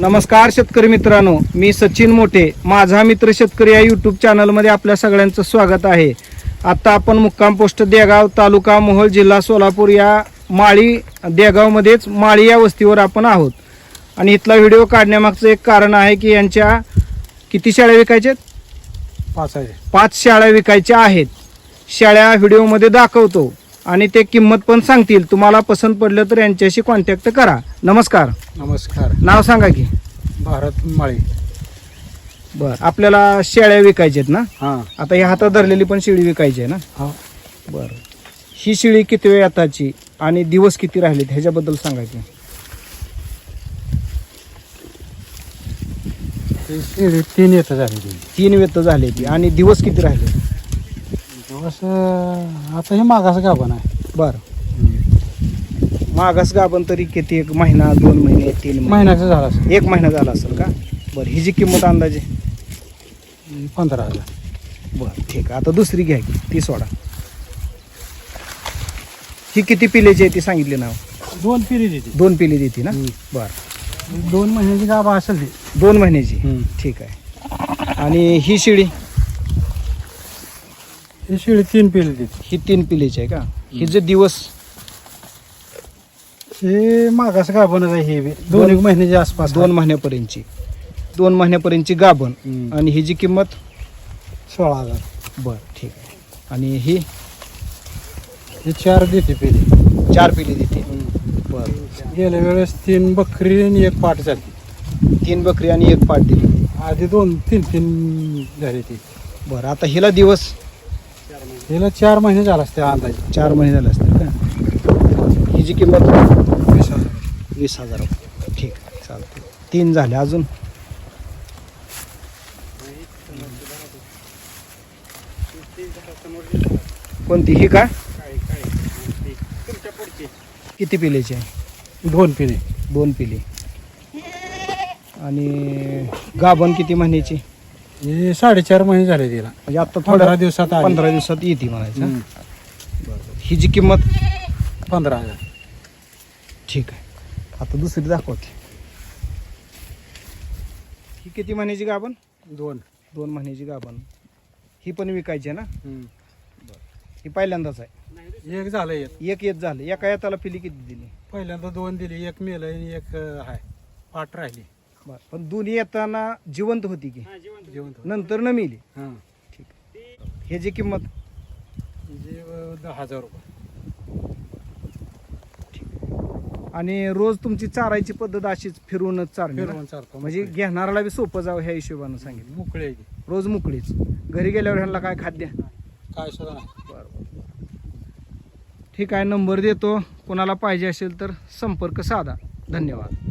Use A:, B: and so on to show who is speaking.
A: नमस्कार शेतकरी मित्रांनो मी सचिन मोठे माझा मित्र शेतकरी या यूट्यूब चॅनलमध्ये आपल्या सगळ्यांचं स्वागत आहे. आता आपण मुक्काम पोस्ट देगाव तालुका मोहोळ जिल्हा सोलापूर या माळी देगावमध्येच माळी या वस्तीवर आपण आहोत. आणि इथला व्हिडिओ काढण्यामागचं एक कारण आहे की यांच्या किती शाळा विकायच्या आहेत?
B: पाच
A: पाच शाळा विकायच्या आहेत. शाळा व्हिडिओमध्ये दाखवतो. आणि ते किंमत पण सांगतील. तुम्हाला पसंत पडलं तर यांच्याशी कॉन्टॅक्ट करा. नमस्कार.
B: नमस्कार.
A: नाव सांगा की.
B: भारत माळी.
A: बर. आपल्याला शेळ्या विकायच्या आहेत ना?
B: हां.
A: आता ही हातात धरलेली पण शेळी विकायची आहे ना?
B: हा.
A: बर. ही शेळी किती वेळ आताची आणि दिवस किती राहिलेत? ह्याच्याबद्दल सांगा की.
B: ते तीन येतं झाली
A: तीन वेत झाले ती आणि दिवस किती राहिले
B: अं, आता हे मागास गाभण आहे.
A: बर. मागास गाभण तरी किती एक महिना दोन महिने तीन महिने?
B: महिन्याचं झाला असेल.
A: एक महिना झाला असेल का? बरं हिची किंमत अंदाजे?
B: पंधरा हजार.
A: बरं ठीक आहे. आता दुसरी घ्या की ती सोडा. ही किती पिलेची आहे ती सांगितली नाव?
B: दोन पिरी देते
A: दोन पिली देते ना. बरं.
B: दोन महिन्याची गाभा असेल ती.
A: दोन महिन्याची?
B: हम्म.
A: ठीक आहे. आणि ही शिडी?
B: ही शेळी तीन देते.
A: ही तीन पिलेची आहे का? ही जे दिवस
B: हे मागास गाभणच आहे हे बी. दोन एक महिन्याच्या आसपास
A: दोन महिन्यापर्यंतची. दोन महिन्यापर्यंतची गाभण.
B: हम्म.
A: आणि ही जी किंमत?
B: सोळा हजार.
A: बरं ठीक आहे. आणि ही?
B: हे चार देते पिरी
A: चार पिली देते. बरं.
B: गेल्या वेळेस तीन बकरी आणि एक पाट झाली.
A: तीन बकरी आणि एक पाट दिली.
B: आधी दोन तीन तीन झाली ती.
A: बरं आता हिला दिवस?
B: हिला चार महिने झाला असते अंदाजे.
A: चार महिने झाले असतील का? ही जी किंमत
B: वीस हजार.
A: वीस हजार. रुपये ठीक आहे चालते तीन झाले अजून. कोणती? ही का? किती पिलेची आहे?
B: दोन पिढी
A: दोन पिली. आणि गाभण किती महिन्याची?
B: हे साडेचार महिने झाले तिला.
A: म्हणजे आता
B: पंधरा
A: थोड्या
B: दिवसात आली.
A: पंधरा दिवसात येते म्हणायचं. ही जी किंमत?
B: पंधरा हजार.
A: ठीक आहे. आता दुसरी दाखवते. ही किती महिन्याची गाभण?
B: दोन.
A: दोन महिन्याची गाभण. ही पण विकायची आहे ना? ही पहिल्यांदाच आहे.
B: एक झालं एक.
A: एक येत झालं. एका येताला पिली किती दिली?
B: पहिल्यांदा दोन दिली. एक मेल एक अं, आहे. पाठ राहिली.
A: बरं. पण दोन्ही येताना जिवंत होती की?
B: जेवण
A: नंतर न मिली
B: हां
A: हे जी किंमत?
B: जे दहा हजार रुपये.
A: आणि रोज तुमची चारायची पद्धत अशीच फिरूनच चारणे ना?
B: फिरवून चालतो
A: म्हणजे घेणाराला बी सोपं जावं ह्या हिशोबानं सांगितलं.
B: मोकळे आहे ती.
A: रोज मोकळीच. घरी गेल्यावर ह्यांना काय खाद्य?
B: काय सुद्धा नाही.
A: ठीक आहे नंबर देतो. कोणाला पाहिजे असेल तर संपर्क साधा. धन्यवाद.